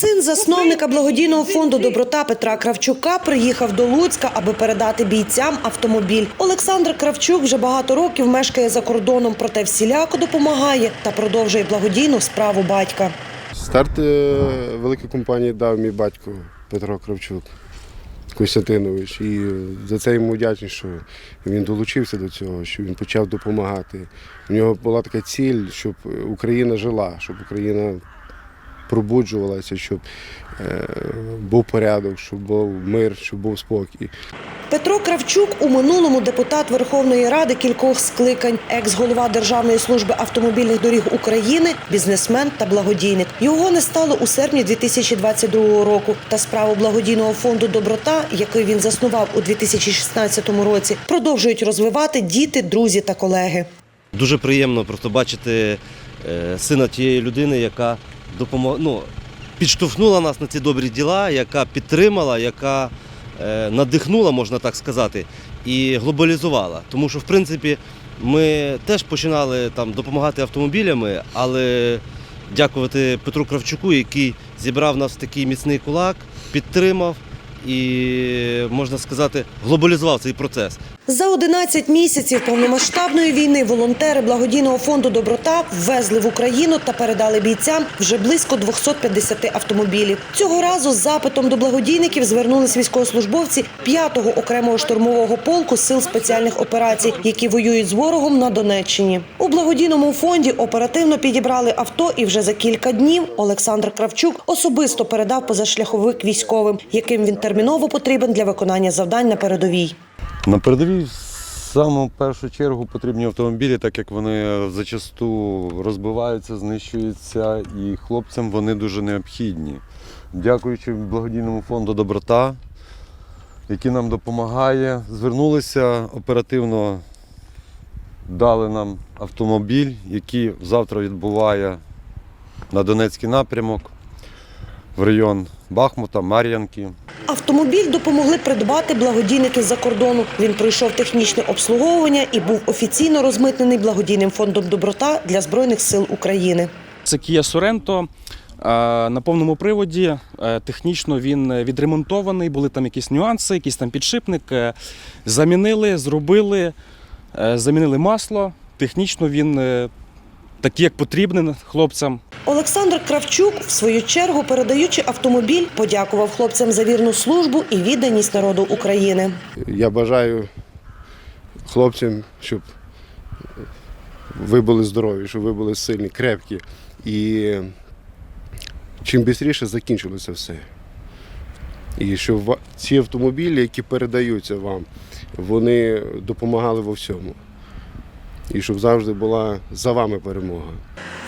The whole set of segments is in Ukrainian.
Син засновника благодійного фонду Доброта Петра Кравчука приїхав до Луцька, аби передати бійцям автомобіль. Олександр Кравчук вже багато років мешкає за кордоном, проте всіляко допомагає та продовжує благодійну справу батька. Старт е, великої компанії дав мій батько Петро Кравчук Костянтинович. І за це йому вдячний, що він долучився до цього, що він почав допомагати. У нього була така ціль, щоб Україна жила, щоб Україна пробуджувалася, щоб е, був порядок, щоб був мир, щоб був спокій. Петро Кравчук у минулому депутат Верховної Ради кількох скликань, екс-голова Державної служби автомобільних доріг України, бізнесмен та благодійник. Його не стало у серпні 2022 року. Та справу благодійного фонду Доброта, який він заснував у 2016 році, продовжують розвивати діти, друзі та колеги. Дуже приємно просто бачити е, сина тієї людини, яка допомогла, ну, підштовхнула нас на ці добрі діла, яка підтримала, яка е, надихнула, можна так сказати, і глобалізувала. Тому що, в принципі, ми теж починали там допомагати автомобілями, але дякувати Петру Кравчуку, який зібрав нас в такий міцний кулак, підтримав і, можна сказати, глобалізував цей процес. За 11 місяців повномасштабної війни волонтери благодійного фонду Доброта ввезли в Україну та передали бійцям вже близько 250 автомобілів. Цього разу з запитом до благодійників звернулись військовослужбовці 5-го окремого штурмового полку сил спеціальних операцій, які воюють з ворогом на Донеччині. У благодійному фонді оперативно підібрали авто, і вже за кілька днів Олександр Кравчук особисто передав позашляховик військовим, яким він терміново потрібен для виконання завдань на передовій. На передовій в саму першу чергу потрібні автомобілі, так як вони зачасту розбиваються, знищуються, і хлопцям вони дуже необхідні. Дякуючи благодійному фонду Доброта, який нам допомагає, звернулися оперативно, дали нам автомобіль, який завтра відбуває на Донецький напрямок в район Бахмута, Мар'янки. Автомобіль допомогли придбати благодійники з-за кордону. Він пройшов технічне обслуговування і був офіційно розмитнений благодійним фондом Доброта для збройних сил України. Це Sorento. е, На повному приводі Е, технічно він відремонтований, були там якісь нюанси, якийсь там підшипник. Е, Замінили, зробили, е, замінили масло. Технічно він такий, як потрібен хлопцям. Олександр Кравчук, в свою чергу, передаючи автомобіль, подякував хлопцям за вірну службу і відданість народу України. Я бажаю хлопцям, щоб ви були здорові, щоб ви були сильні, крепкі. І чим швидше закінчилося все. І щоб ці автомобілі, які передаються вам, вони допомагали во всьому. І щоб завжди була за вами перемога.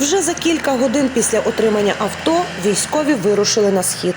Вже за кілька годин після отримання авто військові вирушили на схід.